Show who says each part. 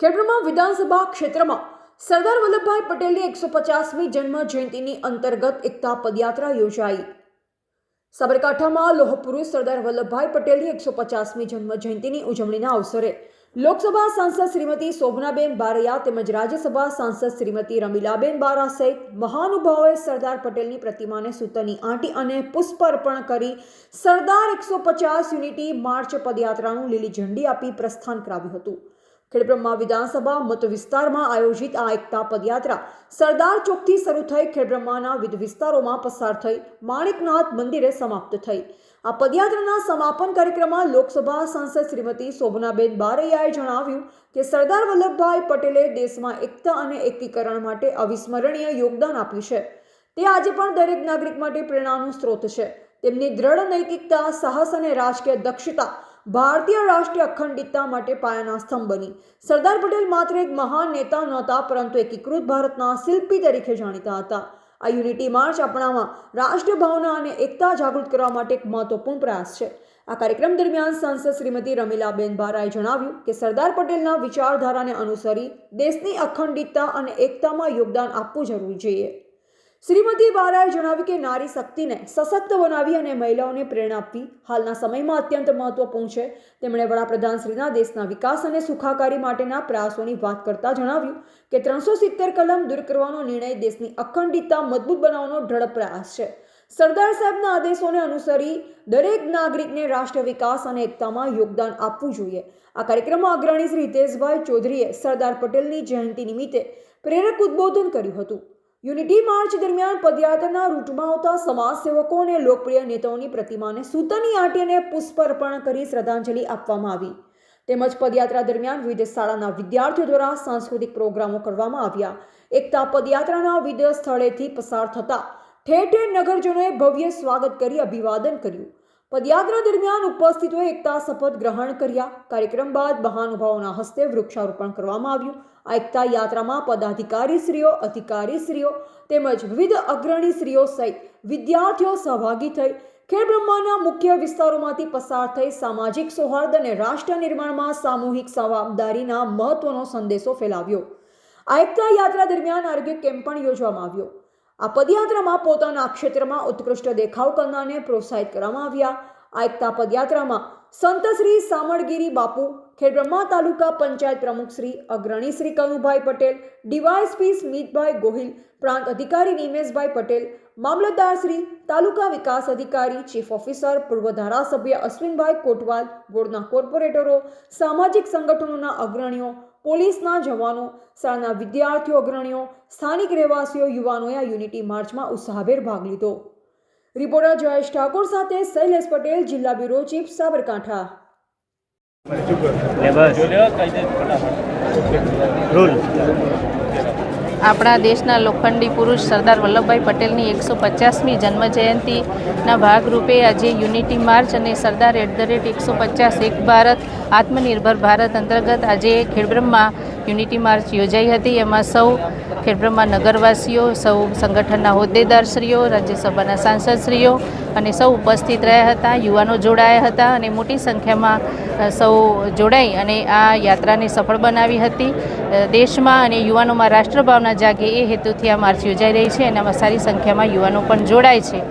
Speaker 1: ખેડબ્રહ્મા વિધાનસભા ક્ષેત્રમાં સરદાર વલ્લભભાઈ પટેલની એકસો પચાસમી જન્મ જયંતિની અંતર્ગત એકતા પદયાત્રા યોજાઈ. સાબરકાંઠામાં લોહ પુરુષ સરદાર વલ્લભભાઈ પટેલની એકસો પચાસમી જન્મ જયંતિની ઉજવણીના અવસરે લોકસભા સાંસદ શ્રીમતી શોભનાબેન બારૈયા તેમજ રાજ્યસભા સાંસદ શ્રીમતી રમીલાબેન બારા સહિત મહાનુભાવોએ સરદાર પટેલની પ્રતિમાને સૂતરની આંટી અને પુષ્પ અર્પણ કરી સરદાર એકસો પચાસ યુનિટી માર્ચ પદયાત્રાનું લીલી ઝંડી આપી પ્રસ્થાન કરાવ્યું હતું. ખેડબ્રહ્મા વિધાનસભા મત વિસ્તારમાં આયોજિત આ એકતા પદયાત્રા સરદાર ચોકથી શરૂ થઈ ખેડબ્રહ્માના વિવિધ વિસ્તારોમાં પસાર થઈ માણિકનાથ મંદિરે સમાપ્ત થઈ. આ પદયાત્રાના સમાપન કાર્યક્રમમાં લોકસભા સાંસદ શ્રીમતી શોભનાબેન બારૈયાએ જણાવ્યું કે સરદાર વલ્લભભાઈ પટેલે દેશમાં એકતા અને એકીકરણ માટે અવિસ્મરણીય યોગદાન આપ્યું છે. તે આજે પણ દરેક નાગરિક માટે પ્રેરણાનું સ્ત્રોત છે. તેમની દ્રઢ નૈતિકતા, સાહસ અને રાજકીય દક્ષતા ભારતીય રાષ્ટ્રીય અખંડિતતા માટે પાયાના સ્તંભ બની. સરદાર પટેલ માત્ર એક મહાન નેતા નહોતા, પરંતુ એકીકૃત ભારતના શિલ્પી તરીકે જાણીતા હતા. આ યુનિટી માર્ચ આપણામાં રાષ્ટ્રીય ભાવના અને એકતા જાગૃત કરવા માટે એક મહત્વપૂર્ણ પ્રયાસ છે. આ કાર્યક્રમ દરમિયાન સાંસદ શ્રીમતી રમીલાબેન બારાએ જણાવ્યું કે સરદાર પટેલના વિચારધારાને અનુસરી દેશની અખંડિતતા અને એકતામાં યોગદાન આપવું જરૂરી જોઈએ. શ્રીમતી બારાએ જણાવ્યું કે નારી શક્તિને સશક્ત બનાવી અને મહિલાઓને પ્રેરણા આપવી હાલના સમયમાં અત્યંત મહત્વપૂર્ણ છે. તેમણે વડાપ્રધાન શ્રીના દેશના વિકાસ અને સુખાકારી માટેના પ્રયાસોની વાત કરતા જણાવ્યું કે ત્રણસો સિત્તેર કલમ દૂર કરવાનો નિર્ણય દેશની અખંડિતતા મજબૂત બનાવવાનો દ્રઢ પ્રયાસ છે. સરદાર સાહેબના આદેશોને અનુસરી દરેક નાગરિકને રાષ્ટ્ર વિકાસ અને એકતામાં યોગદાન આપવું જોઈએ. આ કાર્યક્રમમાં અગ્રણી શ્રી હિતેશભાઈ ચૌધરીએ સરદાર પટેલની જયંતિ નિમિત્તે પ્રેરક ઉદ્બોધન કર્યું હતું. યુનિટી માર્ચ દરમિયાન પદયાત્રાના રૂટમાં આવતા સમાજસેવકો અને લોકપ્રિય નેતાઓની પ્રતિમાને સૂતરની આંટી અને પુષ્પ અર્પણ કરી શ્રદ્ધાંજલિ આપવામાં આવી. તેમજ પદયાત્રા દરમિયાન વિવિધ શાળાના વિદ્યાર્થીઓ દ્વારા સાંસ્કૃતિક પ્રોગ્રામો કરવામાં આવ્યા. એકતા પદયાત્રાના વિવિધ સ્થળેથી પસાર થતા ઠેર ઠેર નગરજનોએ ભવ્ય સ્વાગત કરી અભિવાદન કર્યું. પદયાત્રા દરમિયાન ઉપસ્થિતોએ એકતા શપથ ગ્રહણ કર્યા. કાર્યક્રમ બાદ મહાનુભાવોના હસ્તે વૃક્ષારોપણ કરવામાં આવ્યું. આ એકતા યાત્રામાં પદાધિકારીશ્રીઓ, અધિકારીશ્રીઓ તેમજ વિવિધ અગ્રણીશ્રીઓ સહિત વિદ્યાર્થીઓ સહભાગી થઈ ખેડબ્રહ્માના મુખ્ય વિસ્તારોમાંથી પસાર થઈ સામાજિક સૌહાર્દ અને રાષ્ટ્ર નિર્માણમાં સામૂહિક જવાબદારીના મહત્વનો સંદેશો ફેલાવ્યો. આ એકતા યાત્રા દરમિયાન આરોગ્ય કેમ્પ પણ યોજવામાં આવ્યો. આ પદયાત્રામાં પોતાના ક્ષેત્રમાં ઉત્કૃષ્ટ દેખાવ કરનારને પ્રોત્સાહિત કરવામાં આવ્યા. આ એકતા પદયાત્રામાં સંત શ્રી સામળગીરી બાપુ, ખેડબ્રહ્મા તાલુકા પંચાયત પ્રમુખ શ્રી અગ્રણી શ્રી કનુભાઈ પટેલ, ડીવાયએસપી સ્મિતભાઈ ગોહિલ, પ્રાંત અધિકારી નિમેશભાઈ પટેલ, મામલતદાર શ્રી તાલુકા વિકાસ અધિકારી, ચીફ ઓફિસર પૂર્વ ધારાસભ્ય અશ્વિનભાઈ કોટવાલ, બોર્ડના કોર્પોરેટરો, સામાજિક સંગઠનોના અગ્રણીઓ પોલીસના જવાનો શાળાના વિદ્યાર્થીઓ અગ્રણીઓ સ્થાનિક રહેવાસીઓ યુવાનોએ આ યુનિટી માર્ચમાં ઉત્સાહભેર ભાગ લીધો. રિપોર્ટર જયેશ ઠાકોર સાથે શૈલેષ પટેલ જિલ્લા બ્યુરો ચીફ સાબરકાંઠા.
Speaker 2: આપણા દેશના લોખંડી પુરુષ સરદાર વલ્લભભાઈ પટેલની એકસો પચાસમી જન્મજયંતિના ભાગરૂપે આજે યુનિટી માર્ચ અને સરદાર એટ ધ રેટ એકસો પચાસ એક ભારત આત્મનિર્ભર ભારત અંતર્ગત આજે ખેડબ્રહ્મા યુનિટી માર્ચ યોજાઈ હતી. એમાં સૌ ખેડબ્રહ્મા નગરવાસીઓ, સૌ સંગઠનના હોદ્દેદારશ્રીઓ, રાજ્યસભાના સાંસદશ્રીઓ અને સૌ ઉપસ્થિત રહ્યા હતા. યુવાનો જોડાયા હતા અને મોટી સંખ્યામાં સૌ જોડાઈ અને આ યાત્રાને સફળ બનાવી હતી. દેશમાં અને યુવાનોમાં રાષ્ટ્રભાવના જાગે એ હેતુથી આ માર્ચ યોજાઈ રહી છે. અને આમાં સારી સંખ્યામાં યુવાનો પણ જોડાય છે.